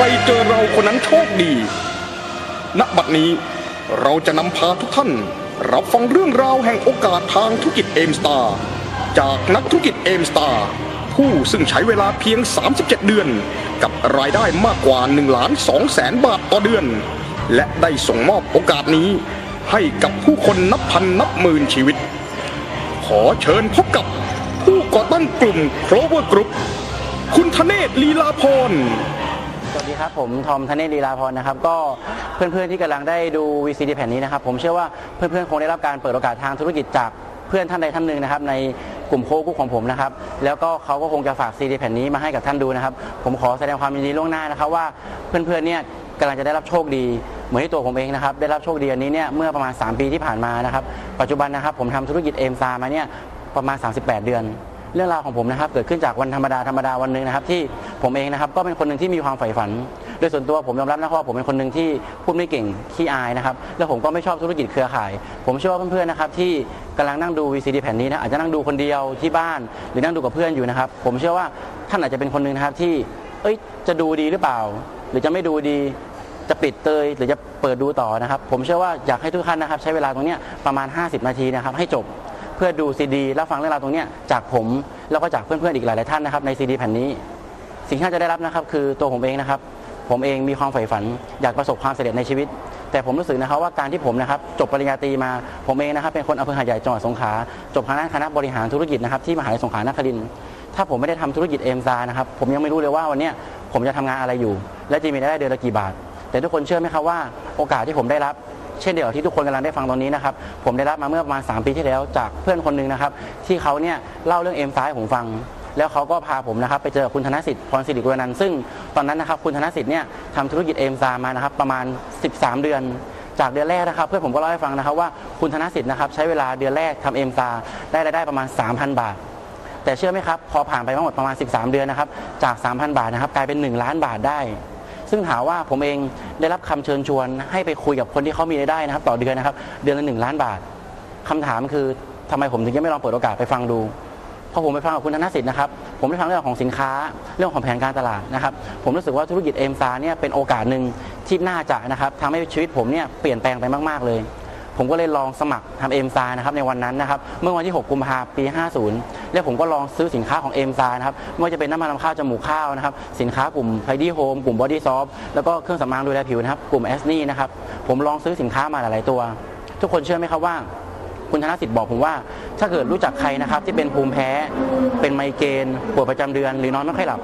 รเจอเราคนนั้นโชคดี ณ บัดนี้เราจะนำพาทุกท่าน รับฟังเรื่องราวแห่งโอกาสทางธุรกิจเอมสตาร์จากนักธุรกิจเอมสตาร์ผู้ซึ่งใช้เวลาเพียง 37 เดือน กับรายได้มากกว่า1ล้าน2แสนบาทต่อเดือน และได้ส่งมอบโอกาสนี้ ให้กับผู้คนนับพันนับหมื่นชีวิต ขอเชิญพบกับผู้ก่อตั้งกลุ่ม Clover Group คุณธเนศลีลาพร สวัสดีครับ ผมทอมธเนศลีลาพรนะครับ ก็เพื่อนๆที่กำลังได้ดู VCD แผ่นนี้นะครับ ผมเชื่อว่าเพื่อนๆคงได้รับการเปิดโอกาสทางธุรกิจจากเพื่อนท่านใดท่านหนึ่งนะครับ ในกลุ่มโคกุ๊กของผมนะครับ แล้วก็เขาก็คงจะฝากซีดีแผ่นนี้มาให้กับท่านดูนะครับ ผมขอแสดงความยินดีล่วงหน้านะครับว่าเพื่อนๆเนี่ยกำลังจะได้รับโชคดี เหมือนที่ตัวผมเองนะครับ ได้รับโชคดีอันนี้เนี่ยเมื่อประมาณ 3 ปีที่ผ่านมานะครับ ปัจจุบันนะครับผมทำธุรกิจเอ็มซามาเนี่ยประมาณ 38 เดือน เรื่องราวของผมนะครับ เกิดขึ้นจากวันธรรมดาธรรมดาวันหนึ่งนะครับ ที่ผมเองนะครับก็เป็นคนหนึ่งที่มีความใฝ่ฝันโดยส่วนตัวผมยอมรับนะครับว่าผมเป็นคนหนึ่งที่พูดไม่เก่งขี้อายนะครับแล้วผมก็ไม่ชอบธุรกิจเครือข่าย ผมเชื่อว่าเพื่อนๆนะครับที่กำลังนั่งดู VCD แผ่นนี้นะอาจจะนั่งดูคนเดียวที่บ้าน หรือนั่งดูกับเพื่อนอยู่นะครับ ผมเชื่อว่าท่านอาจจะเป็นคนหนึ่งนะครับที่ เอ้ยจะดูดีหรือเปล่า หรือจะไม่ดูดีจะปิดเตยหรือจะเปิดดูต่อนะครับ ผมเชื่อว่าอยากให้ทุกท่านนะครับ ใช้เวลาตรงนี้ประมาณ 50 นาทีนะครับ ให้จบ พื่อดูซีดีแล้วฟังเรื่องราวตรงนี้จากผมแล้วก็จากเพื่อนๆอีกหลายๆท่านนะครับในซีดีแผ่นนี้ สิ่งที่จะได้รับนะครับ คือตัวผมเองนะครับ ผมเองมีความใฝ่ฝัน อยากประสบความสำเร็จในชีวิต แต่ผมรู้สึกนะครับว่าการที่ผมนะครับจบปริญญาตรีมาผมเองนะครับ เป็นคนอำเภอหาดใหญ่จังหวัดสงขลาจบทางด้านคณะบริหารธุรกิจนะครับที่มหาวิทยาลัยสงขลานครินทร์ถ้าผมไม่ได้ทำธุรกิจเอ็มซานะครับผมยังไม่รู้เลยว่าวันนี้ผมจะทำงานอะไรอยู่ และจะมีรายได้เดือนละกี่บาท แต่ทุกคนเชื่อไหมครับว่าโอกาสที่ผมได้รับ เช่นเดียวกับที่ทุกคนกำลังได้ฟังตอนนี้นะครับผมได้รับมาเมื่อประมาณ 3 ปีที่แล้วจากเพื่อนคนหนึ่งนะครับที่เขาเนี่ยเล่าเรื่องเอ็มซ้ายให้ผมฟังแล้วเขาก็พาผมนะครับไปเจอคุณธนสิทธิ์พรสิริกุลนันท์ซึ่งตอนนั้นนะครับคุณธนสิทธิ์เนี่ยทำธุรกิจเอ็มซามานะครับประมาณ 13 เดือน จากเดือนแรกนะครับ เพื่อนผมก็เล่าให้ฟังนะครับว่าคุณธนสิทธิ์นะครับใช้เวลาเดือนแรกทำเอ็มซาได้รายได้ประมาณ 3,000 บาท แต่เชื่อไหมครับ พอผ่านไปทั้งหมดประมาณ 13 เดือนนะครับจาก 3,000 บาทนะครับกลายเป็น 1 ล้านบาทได้ ซึ่งถามว่าผมเองได้รับคำเชิญชวน ให้ไปคุยกับคนที่เขามีรายได้นะครับ ต่อเดือนนะครับ เดือนละหนึ่งล้านบาทคำถามคือทำไมผมถึงยังไม่ลองเปิดโอกาสไปฟังดูพอผมไปฟังกับคุณธนสิทธิ์นะครับ ผมได้ฟังเรื่องของสินค้า เรื่องของแผนการตลาดนะครับ ผมรู้สึกว่าธุรกิจเอ็มซาเนี่ยเป็นโอกาสหนึ่งที่น่าจะนะครับทำให้ชีวิตผมเนี่ยเปลี่ยนแปลงไปมาก ๆ เลย ผมก็เลยลองสมัครทำเอ็มซานะครับในวันนั้นนะครับเมื่อวันที่ 6 กุมภาพันธ์ปี 50 แล้วผมก็ลองซื้อสินค้าของเอ็มซานะครับไม่ว่าจะเป็นน้ำมันรำข้าวจมูกข้าวนะครับสินค้ากลุ่มไพดี้โฮมกลุ่มบอดี้ซอฟแล้วก็เครื่องสำอางดูแลผิวนะครับกลุ่มแอสนี่นะครับผมลองซื้อสินค้ามาหลาย ๆ ตัว ทุกคนเชื่อไหมครับว่า คุณธนสิทธิ์บอกผมว่า ถ้าเกิดรู้จักใครนะครับที่เป็นภูมิแพ้ เป็นไมเกรนปวดประจำเดือน หรือนอนไม่ค่อยหลับ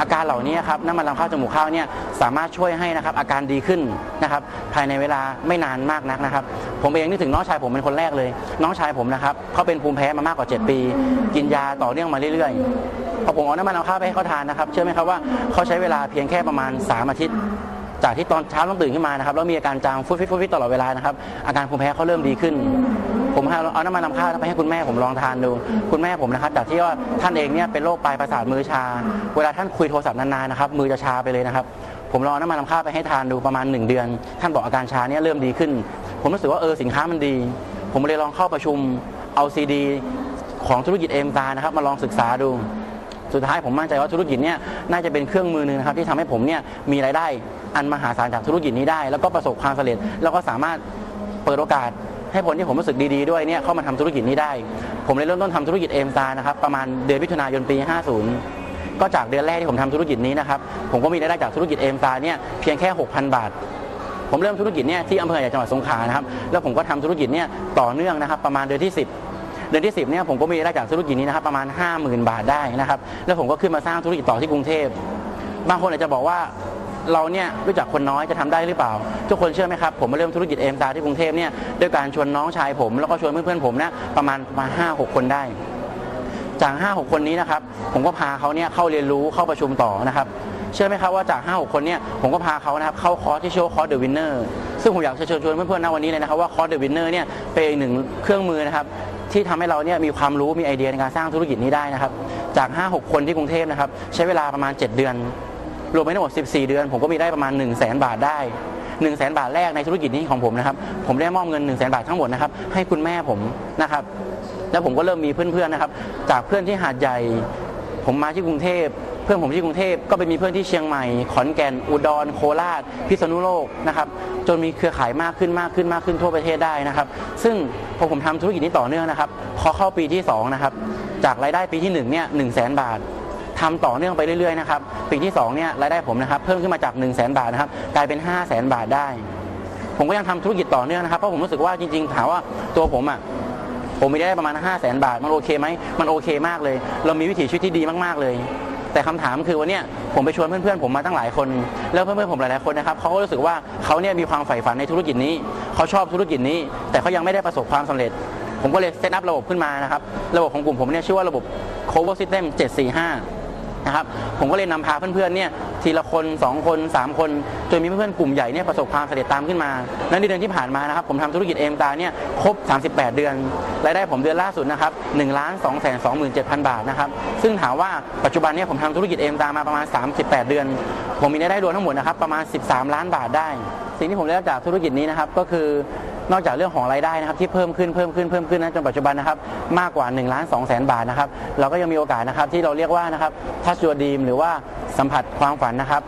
อาการเหล่านี้ครับน้ำมันลำข้าวจมูกข้าวเนี่ยสามารถช่วยให้นะครับอาการดีขึ้นนะครับภายในเวลาไม่นานมากนักนะครับ ผมเองนึกถึงน้องชายผมเป็นคนแรกเลย น้องชายผมนะครับเขาเป็นภูมิแพ้มามากกว่า 7 ปี กินยาต่อเนื่องมาเรื่อยๆพอผมเอาน้ำมันลำข้าวไปให้เขาทานนะครับเชื่อไหมครับว่าเขาใช้เวลาเพียงแค่ประมาณ 3 อาทิตย์จากที่ตอนเช้าต้องตื่นขึ้นมานะครับแล้วมีอาการจามฟุดฟิตฟุดฟิตตลอดเวลานะครับอาการภูมิแพ้เขาเริ่มดีขึ้น ผมให้เอาน้ำมันลำข้าวไปให้คุณแม่ผมลองทานดู คุณแม่ผมนะครับจากที่ว่าท่านเองเนี่ยเป็นโรคปลายประสาทมือชา เวลาท่านคุยโทรศัพท์นานๆนะครับมือจะชาไปเลยนะครับ ผมลองเอาน้ำมันลำข้าวไปให้ทานดูประมาณ 1 เดือน ท่านบอกอาการชาเนี่ยเริ่มดีขึ้น ผมรู้สึกว่าเออสินค้ามันดี ผมเลยลองเข้าประชุมเอาซีดีของธุรกิจเอ็มตานะครับมาลองศึกษาดูสุดท้ายผมมั่นใจว่าธุรกิจเนี่ยน่าจะเป็นเครื่องมือหนึ่งนะครับที่ทำให้ผมเนี่ยมีรายได้อันมหาศาลจากธุรกิจนี้ได้ แล้วก็ประสบความสำเร็จ แล้วก็สามารถเปิดโอกาส ให้คนที่ผมรู้สึกดีๆด้วยเนี่ยเข้ามาทำธุรกิจนี้ได้ ผมเลยเริ่มต้นทำธุรกิจเอ็มตานะครับประมาณเดือนมิถุนายนปี 50 ก็จากเดือนแรกที่ผมทำธุรกิจนี้นะครับผมก็มีรายได้จากธุรกิจเอ็มตาเนี่ยเพียงแค่ 6,000 บาท ผมเริ่มธุรกิจเนี่ยที่อำเภอใหญ่จังหวัดสงขลานะครับแล้วผมก็ทำธุรกิจเนี่ยต่อเนื่องนะครับ ประมาณเดือนที่ 10เดือนที่ 10เนี่ยผมก็มีรายได้จากธุรกิจนี้นะครับประมาณ 50,000 บาทได้นะครับ แล้วผมก็ขึ้นมาสร้างธุรกิจต่อที่กรุงเทพ บางคนอาจจะบอกว่า เราเนี่ยรู้จักคนน้อยจะทำได้หรือเปล่า ทุกคนเชื่อไหมครับ ผมมาเริ่มธุรกิจเอ็มตาที่กรุงเทพเนี่ยด้วยการชวนน้องชายผม แล้วก็ชวนเพื่อนๆผมนะประมาณมาห้าหกคนได้ จาก5 6คนนี้นะครับผมก็พาเขาเนี่ยเข้าเรียนรู้เข้าประชุมต่อนะครับเชื่อไหมครับว่าจาก5 6คนเนี่ยผมก็พาเขานะครับเข้าคอร์สที่ชื่อว่าคอร์สเดอะวินเนอร์ซึ่งผมอยากจะเชิญชวนเพื่อนๆนะวันนี้เลยนะครับว่าคอร์สเดอะวินเนอร์เนี่ยเป็นหนึ่งเครื่องมือนะครับที่ทำให้เราเนี่ยมีความรู้มีไอเดียในการสร้างธุรกิจนี้ได้นะครับจาก 5 6 คนที่กรุงเทพนะครับใช้เวลาประมาณ 7 เดือน รวมไปทั้งหมด 14 เดือน ผมก็มีได้ประมาณ 1 0 0 0 0แบาทได้ 1 0 0 0 0แบาทแรกในธุรกิจนี้ของผมนะครับ ผมได้มอบเงิน 1 0 0 0 0แบาททั้งหมดนะครับให้คุณแม่ผมนะครับ แล้วผมก็เริ่มมีเพื่อนๆนะครับ จากเพื่อนที่หาดใหญ่ ผมมาที่กรุงเทพเพื่อนผมที่กรุงเทพก็ไปมีเพื่อนที่เชียงใหม่ ขอนแก่น อุดร โคราช พิษณุโลกนะครับ จนมีเครือข่ายมากขึ้นมากขึ้นมากขึ้นทั่วประเทศได้นะครับ ซึ่งพอผมทำธุรกิจนี้ต่อเนื่องนะครับ พอเข้าปีที่สองนะครับ จากรายได้ปีที่หนึ่งเนี่ยหนึ่งแสนบาท ทำต่อเนื่องไปเรื่อยๆนะครับปีที่2เนี่ยรายได้ผมนะครับเพิ่มขึ้นมาจาก 1 0 0 0 0แบาทนะครับกลายเป็น 5 0 0แสนบาทได้ ผมก็ยังทำธุรกิจต่อเนื่องนะครับเพราะผมรู้สึกว่าจริงๆถามว่าตัวผมอะผมมีรายได้ประมาณ 5 0 0แสนบาท มันโอเคไหมมันโอเคมากเลย เรามีวิถีชีวิตที่ดีมากๆเลย แต่คำถามคือวันเนี้ยผมไปชวนเพื่อนๆ ผมมาตั้งหลายคน แล้วเพื่อนๆผมหลายๆคนนะครับเขาก็รู้สึกว่าเขาเนี่ยมีความใฝ่ฝันในธุรกิจนี้ เขาชอบธุรกิจนี้ แต่เขายังไม่ได้ประสบความสำเร็จ ผมก็เลยเซตอัพระบบขึ้นมานะครับ ระบบของกลุ่มผมเนี่ยชื่อว่าระบบ Cover System 745 นะครับ ผมก็เลยนำพาเพื่อนๆเนี่ยทีละคน 2 คน 3 คนจนมีเพื่อนๆกลุ่มใหญ่เนี่ยประสบความสำเร็จตามขึ้นมาและในเดือนที่ผ่านมานะครับ ผมทำธุรกิจเอมตาเนี่ยครบ 38 เดือนรายได้ผมเดือนล่าสุดนะครับ1ล้าน2แสน27,000บาทนะครับ ซึ่งถามว่าปัจจุบันเนี่ยผมทำธุรกิจเอมตามาประมาณ 38 เดือน ผมมีรายได้รวมทั้งหมดนะครับประมาณ 13 ล้านบาทได้ สิ่งที่ผมได้รับจากธุรกิจนี้นะครับก็คือ นอกจากเรื่องของรายได้นะครับที่เพิ่มขึ้นเพิ่มขึ้นเพิ่มขึ้นนะจนปัจจุบันนะครับมากกว่า1ล้านสองแสนบาทนะครับเราก็ยังมีโอกาสนะครับที่เราเรียกว่านะครับทัชจูดีมหรือว่าสัมผัสความฝันนะครับ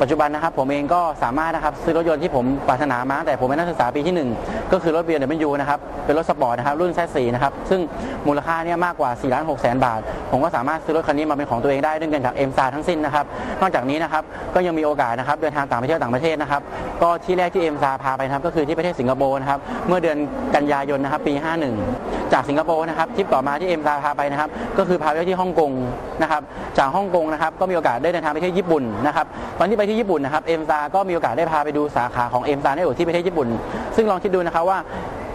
ปัจจุบันนะครับผมเองก็สามารถนะครับซื้อรถยนต์ที่ผมปรารถนามาตั้งแต่ผมเป็นนักศึกษาปีที่ 1 ก็คือรถ BMW นะครับเป็นรถสปอร์ตนะครับรุ่น Z4 นะครับซึ่งมูลค่าเนี่ยมากกว่า4ล้าน6แสนบาท ผมก็สามารถซื้อรถคันนี้มาเป็นของตัวเองได้ด้วยเงินจากเอ็มซาทั้งสิ้นนะครับนอกจากนี้นะครับก็ยังมีโอกาสนะครับเดินทางต่างประเทศต่างประเทศนะครับก็ที่แรกที่เอ็มซาพาไปนะครับก็คือที่ประเทศสิงคโปร์นะครับเมื่อเดือนกันยายนนะครับปี 51 จากสิงคโปร์นะครับทริปต่อมาที่เอ็มซาพาไปนะครับ ก็คือพาไปที่ฮ่องกงนะครับ จากฮ่องกงนะครับก็มีโอกาสได้เดินทางไปที่ญี่ปุ่นนะครับตอนที่ไปที่ญี่ปุ่นนะครับเอ็มซาก็มีโอกาสได้พาไปดูสาขาของเอ็มซาในที่ประเทศญี่ปุ่น ซึ่งลองคิดดูนะครับว่า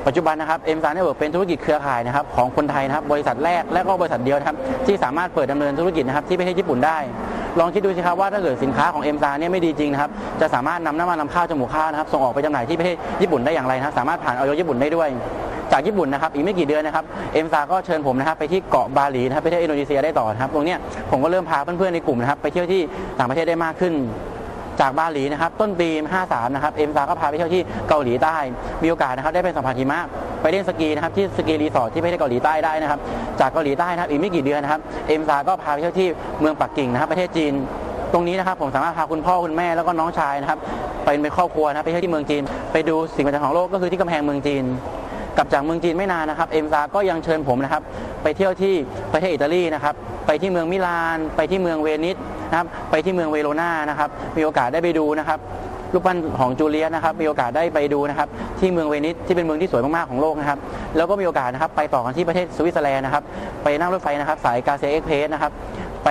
ปัจจุบันนะครับเอ็มซาเนเวิร์กเป็นธุรกิจเครือข่ายนะครับของคนไทยนะครับบริษัทแรกและก็บริษัทเดียวนะครับที่สามารถเปิดดำเนินธุรกิจนะครับที่ประเทศญี่ปุ่นได้ ลองคิดดูสิครับว่าถ้าเกิดสินค้าของเอ็มซาเนี่ยไม่ดีจริงนะครับจะสามารถนำน้ำมันลำข้าวจมูกข้าวนะครับส่งออกไปจำหน่ายที่ประเทศญี่ปุ่นได้อย่างไรนะครับสามารถผ่านออยญี่ปุ่นได้ด้วย จากญี่ปุ่นนะครับอีกไม่กี่เดือนนะครับเอ็มซาก็เชิญผมนะครับไปที่เกาะบาหลีนะครับไประเทศอินโดนีเซียได้ต่อนะครับตรงนี้ผมก็เริ่มพาเพื่อนๆในกลุ่มนะครับไปเที่ยวที่ต่างประเทศได้มากขึ้นจากบาหลีนะครับต้นปี 53 นะครับเอ็มซาก็พาไปเที่ยวที่เกาหลีใต้ มีโอกาสนะครับได้ไปสัมผัสหิมะไปเล่นสกีนะครับที่สกีรีสอร์ทที่ประเทศเกาหลีใต้ได้นะครับ จากเกาหลีใต้นะครับอีกไม่กี่เดือนนะครับเอ็มซาก็พาไปเที่ยวที่เมืองปักกิ่งนะครับ ประเทศจีน ตรงนี้นะครับผมสามารถพาคุณพ่อคุณแม่แล้วก็น้องชายนะครับไปเป็นครอบครัวนะไปเที่ยวที่เมืองจีน ไปดูสิ่งประจักษ์ของโลกก็คือที่กำแพงเมืองจีน กลับจากเมืองจีนไม่นานนะครับเอ็มซาก็ยังเชิญผมนะครับ ไปเที่ยวที่ประเทศอิตาลีนะครับไปที่เมืองมิลาน ไปที่เมืองเวนิสนะครับไปที่เมืองเวโรนานะครับมีโอกาสได้ไปดูนะครับรูปปั้นของจูเลียสนะครับมีโอกาสได้ไปดูนะครับที่เมืองเวนิสที่เป็นเมืองที่สวยมากๆของโลกนะครับแล้วก็มีโอกาสนะครับไปต่อกันที่ประเทศสวิตเซอร์แลนด์นะครับไปนั่งรถไฟนะครับสายกาเซเอ็กเพสนะครับไป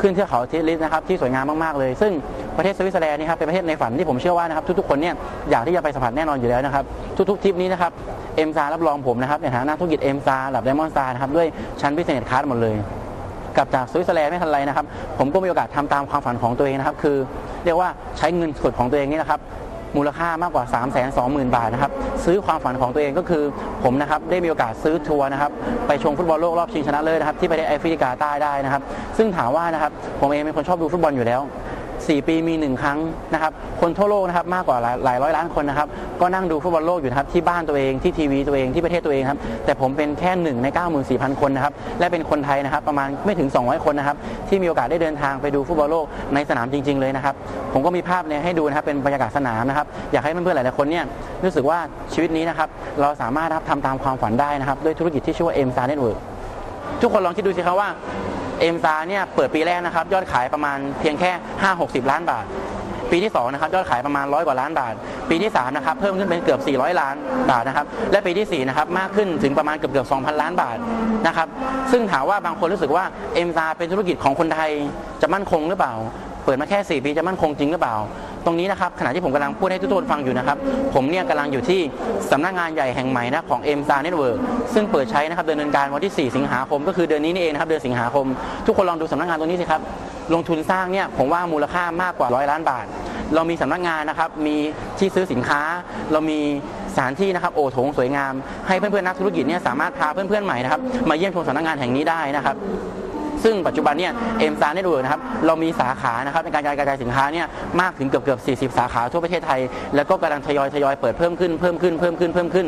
ขึ้นเทือกเขาทิลิสนะครับที่สวยงามมากๆเลย ซึ่ง ประเทศสวิตเซอร์แลนด์นี่ครับเป็นประเทศในฝันที่ผมเชื่อว่านะครับทุกๆคนเนี่ยอยากที่จะไปสัมผัสแน่นอนอยู่แล้วนะครับทุกๆทริปนี้นะครับเอ็มซารับรองผมนะครับในฐานะธุรกิจเอ็มซาหลับไดมอนด์ซานะครับด้วยชั้นพิเศษคาร์ดหมดเลยกลับจากสวิตเซอร์แลนด์ไม่ทันไรนะครับ ผมก็มีโอกาสทำตามความฝันของตัวเองนะครับ คือเรียกว่าใช้เงินสดของตัวเองนี่นะครับ มูลค่ามากกว่า 3 2 0 0 0 0 บาทนะครับ ซื้อความฝันของตัวเองก็คือผมนะครับ ได้มีโอกาสซื้อทัวร์นะครับ ไปชมฟุตบอลโลกรอบชิงชนะเลิศนะครับ ที่ประเทศแอฟริกาใต้ได้นะครับ ซึ่งถามว่านะครับ ผมเองเป็นคนชอบดูฟุตบอลอยู่แล้ว 4 ปีมี 1 ครั้งนะครับคนทั่วโลกนะครับมากกว่าหลายลายร้อยล้านคนนะครับก็นั่งดูฟุตบอลโลกอยู่นะครับที่บ้านตัวเองที่ทีวีตัวเองที่ประเทศตัวเองครับแต่ผมเป็นแค่หนึ่งใน 94,000 คนนะครับและเป็นคนไทยนะครับประมาณไม่ถึง 200 คนนะครับที่มีโอกาสได้เดินทางไปดูฟุตบอลโลกในสนามจริง ๆ เลยนะครับผมก็มีภาพเนี่ยให้ดูนะครับเป็นบรรยากาศสนามนะครับอยากให้เพื่อนๆหลายๆคนเนี่ยรู้สึกว่าชีวิตนี้นะครับเราสามารถทำตามความฝันได้นะครับด้วยธุรกิจที่ชื่อว่าเอ็มซาเน็ตเวิร์กทุกคนลองคิดดูสิครับว่า เอ็มซาเนี่ยเปิดปีแรกนะครับยอดขายประมาณเพียงแค่ 5 60 ล้านบาท ปีที่2นะครับยอดขายประมาณร้อยกว่าล้านบาท ปีที่3นะครับเพิ่มขึ้นเป็นเกือบ 400 ล้านบาทนะครับและปีที่4นะครับมากขึ้นถึงประมาณเกือบเกือบ2,000 ล้านบาทนะครับซึ่งถามว่าบางคนรู้สึกว่าเอ็มซาเป็นธุรกิจของคนไทยจะมั่นคงหรือเปล่า เปิดมาแค่ 4 ปีจะมั่นคงจริงหรือเปล่า ตรงนี้นะครับขณะที่ผมกำลังพูดให้ทุกคนฟังอยู่นะครับ ผมเนี่ยกำลังอยู่ที่สำนักงานใหญ่แห่งใหม่นะของ m s t a r Network ซึ่งเปิดใช้นะครับดำเนินการวันที่ 4 สิงหาคม ก็คือเดือนนี้นี่เองนะครับเดือนสิงหาคม ทุกคนลองดูสำนักงานตรงนี้สิครับลงทุนสร้างเนี่ยผมว่ามูลค่ามากกว่าร้อยล้านบาท เรามีสำนักงานนะครับมีที่ซื้อสินค้า เรามีสถานที่นะครับโอโถงสวยงาม ให้เพื่อนๆนักธุรกิจเนี่ยสามารถพาเพื่อนๆใหม่นะครับมาเยี่ยมชมสำนักงานแห่งนี้ได้นะครับ ซึ่งปัจจุบันเนี่ยเอ็มซาเน็ตเวิร์นะครับเรามีสาขานะครับในการกระจายสินค้าเนี่ยมากถึงเกือบเกือบ40 สาขาทั่วประเทศไทย แล้วก็กำลังทยอยทยอยเปิดเพิ่มขึ้นเพิ่มขึ้นเพิ่มขึ้นเพิ่มขึ้น